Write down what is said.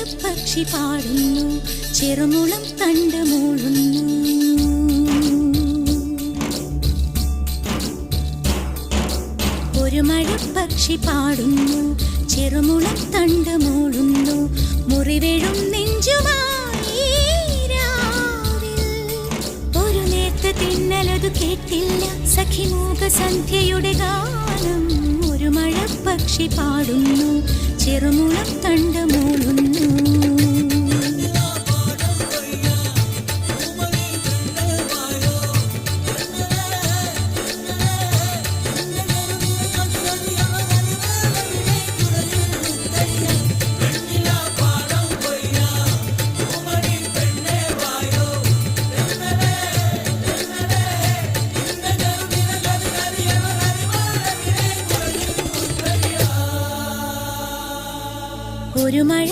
പക്ഷി പാടുന്നു ചെറുമുളം കണ്ട് മൂളുന്നു. ഒരു മഴപ്പക്ഷി പാടുന്നു ചെറുമുളം തണ്ട് മൂളുന്നു. മുറിവേഴും നെഞ്ചുമായി. ഒരു തിന്നലതു കേട്ടില്ല സഖിമൂക സന്ധ്യയുടെ ഗാനം. ഒരു മഴപ്പക്ഷി പാടുന്നു ചെറുമുളം തണ്ട് മൂളുന്നു. ഒരു മഴ